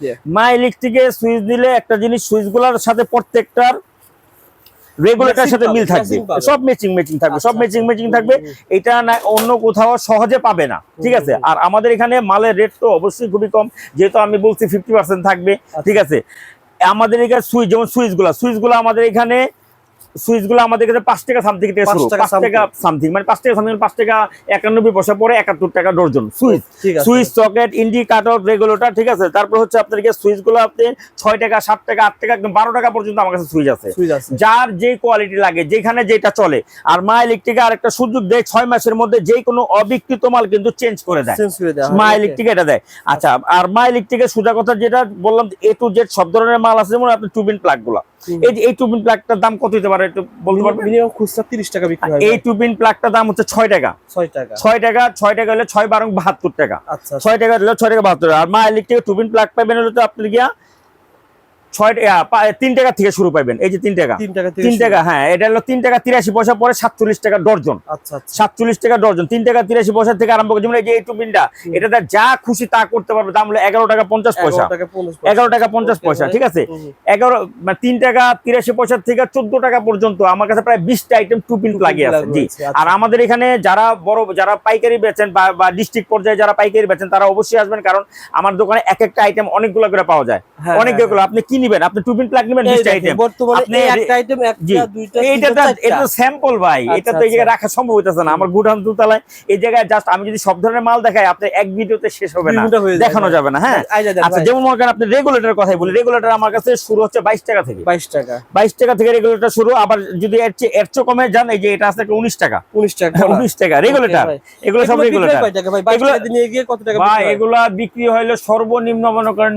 দিয়ে। মা ইলেকট্রিকে সুইচ দিলে একটা জিনিস সুইচগুলোর সাথে প্রত্যেকটার রেগুলেটরের সাথে মিল থাকবে। সব ম্যাচিং ম্যাচিং থাকবে সব আচ্ছা, ম্যাচিং আচ্ছা। ম্যাচিং থাকবে। এটা না অন্য কোথাও সহজে পাবে না। ঠিক আছে? আর আমাদের এখানে মালের রেট তো অবশ্যই খুবই কম। যেহেতু আমি বলছি ফিফটি পার্সেন্ট থাকবে। আচ্ছা। ঠিক আছে? আমাদের এখানে সুইচ যেমন সুইচগুলো সুইচগুলো আমাদের এখানে সুইচগুলো আমাদের কাছে পাঁচ টাকা সামথিং থেকে শুরু পাঁচ টাকা সামথিং মানে পাঁচ টাকা সামথিং পাঁচ টাকা একানব্বই পয়সা পরে একাত্তর টাকা dozen switch. Switch socket indicator regulator ঠিক আছে? তারপর হচ্ছে আপনার সুইচগুলো আপনি ছয় টাকা সাত টাকা আট টাকা একদম বারো টাকা পর্যন্ত আমার কাছে সুইচ আছে। যার যে কোয়ালিটি লাগে যেখানে যেটা চলে। আর মা ইলেকট্রিকে আর একটা সুযোগ দেয় ছয় মাসের মধ্যে যে কোনো অবিকৃত মাল কিন্তু চেঞ্জ করে দেয়। মা ইলেকট্রিক এটা দেয়। আচ্ছা আর মা ইলেকট্রিকের সোজা কথা যেটা বললাম এ টু জেড সব ধরনের মাল আছে যেমন আপনার টুবিন প্লাগগুলা। এই যে এই টুবিন প্লাগটার দাম কত হতে পারে একটু বলতে পারবেন? মিনিমাম খুচরা 30 টাকা বিক্রি হয় এই প্লাগটার দাম হচ্ছে ছয় টাকা। 6 টাকা। ছয় টাকা হলে ছয় বারো বাহাত্তর টাকা। আচ্ছা ছয় টাকা টাকা বাহাত্তর আর মা ইলেকট্রিক টুবিন প্লাগ পাবেন হলে তো আপনি গিয়া ছয় তিন টাকা থেকে শুরু পাবেন এই যে তিন টাকা। 3 টাকা 30 তিন টাকা হ্যাঁ এটা হলো তিন টাকা তিরাশি পয়সা পরে সাতচল্লিশ টাকা ডর্জন। আচ্ছা আচ্ছা। সাতচল্লিশ টাকা ডর্জন। তিন টাকা তিরাশি পয়সা থেকে আরম্ভ করে যেমন এই যে এই টুপিনটা। এটাতে যা খুশি তা করতে পারবে দাম হলো এগারো টাকা পঞ্চাশ পয়সা। 11 টাকা 50 এগারো টাকা পঞ্চাশ পয়সা ঠিক আছে। এগারো মানে তিন টাকা তিরাশি পয়সা থেকে চোদ্দ টাকা পর্যন্ত আমার কাছে প্রায় বিশটা আইটেম টুপিন লাগিয়ে আছে জি। আচ্ছা। আর আমাদের এখানে যারা বড় যারা পাইকারি বেচেন বা ডিস্ট্রিক্ট পর্যায়ে যারা পাইকারি বেচেন তারা অবশ্যই আসবেন কারণ আমার দোকানে এক একটা আইটেম অনেকগুলো করে পাওয়া যায়। হ্যাঁ, অনেকগুলো আপনি কি নিবেন আপনি প্লাগ নিবেন এই বিশটা আইটেম আপনি একটা আইটেম একটা দুইটা এটা স্যাম্পল ভাই। আচ্ছা, এটা তো এই জায়গায় আচ্ছা। রাখা সম্ভব হইতেছে না। আমার গুডাউন দুতলায় এই জায়গায় জাস্ট আমি যদি সব ধরনের মাল দেখাই আপনি এক ভিডিওতে শেষ হবে না। দেখানো যাবে না হ্যাঁ? দেন আচ্ছা যেমন মনে করেন আপনি রেগুলেটর কথাই বলি। রেগুলেটর আমার কাছে শুরু হচ্ছে বাইশ টাকা থেকে। 22 টাকা। বাইশ টাকা থেকে রেগুলেটর শুরু আবার যদি এর চেয়ে এর চেয়ে কমে যান এই যে এটা আছে উনিশ টাকা। 19 টাকা উনিশ টাকা রেগুলেটর এগুলো সব রেগুলেটর ভাই? 22 টাকা দিয়ে গিয়ে কত টাকা হয়? এগুলা বিক্রি হইলে সর্বনিম্ন মনে করেন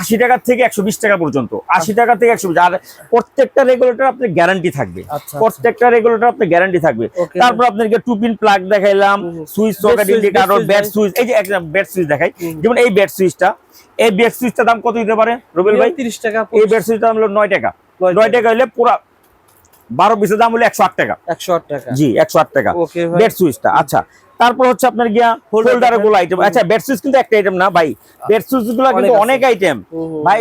আশি টাকা থেকে একশো বিশ টাকা পর্যন্ত। আশি টাকা থেকে একশো আর প্রত্যেকটা রেগুলেটর আপনার গ্যারান্টি থাকবে। আচ্ছা আচ্ছা। প্রত্যেকটা রেগুলেটর আপনার গ্যারান্টি থাকবে। তারপর আপনাকে টু পিন প্লাগ দেখাইলাম। সুইচ সকেট ইন্ডিকেটর ব্যাট সুইচ এই যে একটা ব্যাট সুইচ দেখাই। যেমন এই ব্যাট সুইচটা এই ব্যাট সুইচটা দাম কত দিতে পারে রবিল ভাই? তিরিশ টাকা এই ব্যাট সুইচটা দাম হলো নয় টাকা। নয় টাকা। হলে পুরা বারো পিসের দাম হলো একশো আট টাকা। 108 টাকা। জি একশো আট টাকা। বেড সুইচটা আচ্ছা। তারপর হচ্ছে আপনার গিয়া হোল্ডারগুলো আইটেম আচ্ছা বেড সুইচ কিন্তু একটা আইটেম না ভাই। বেড সুইচগুলো কিন্তু অনেক আইটেম। ভাই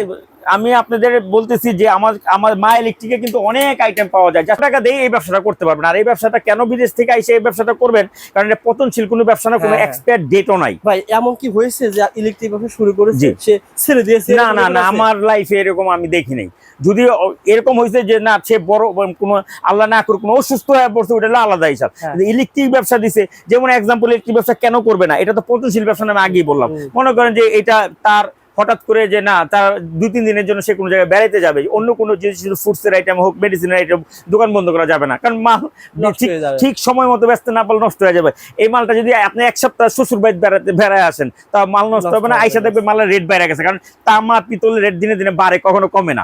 আমি আপনাদের বলতেছি যে আমার আমার মা ইলেকট্রিকে কিন্তু অনেক আইটেম পাওয়া যায়। যা টাকা দিয়ে এই ব্যবসাটা করতে পারবেন। আর এই ব্যবসাটা কেন বিদেশ থেকে আইসে এই ব্যবসাটা করবেন? কারণ এটা পতনশীল কোনো ব্যবসা না কোনো হ্যাঁ, হ্যাঁ। এক্সপায়ার ডেটও নাই। ভাই এমন কি হয়েছে যে ইলেকট্রিক ব্যবসা শুরু করেছে। সে ছেড়ে দিয়েছে না না না আমার লাইফে এরকম আমি দেখি নাই। যদি এরকম হয়েছে যে না সে বড় কোনো আল্লাহ না করুক কোনো অসুস্থ হয়ে পড়ছে ওটা আলাদা হিসাব হ্যাঁ। ইলেকট্রিক ব্যবসা দিছে যেমন এক্সাম্পল ইলেকট্রিক ব্যবসা কেন করবে না? এটা তো পতনশীল ব্যবসা না আমি আগেই বললাম। মনে করেন যে এটা তার হঠাৎ করে যে না তার দুই তিন দিনের জন্য সে কোনো জায়গায় বেড়াইতে যাবে। অন্য কোনো জিনিস ফুডসের আইটেম হোক মেডিসিনের আইটেম দোকান বন্ধ করা যাবে না। কারণ মাল ঠিক সময় মতো ব্যস্ত না পারলে নষ্ট হয়ে যাবে। এই মালটা যদি আপনি এক সপ্তাহ শ্বশুর বাড়ি বেড়াতে বেড়ায় আসেন তা মাল নষ্ট হবে না। আইসা। দেখবে মালের রেট বেড়ে গেছে। কারণ তামা পিতলের রেট দিনে দিনে বাড়ে কখনো কমে না।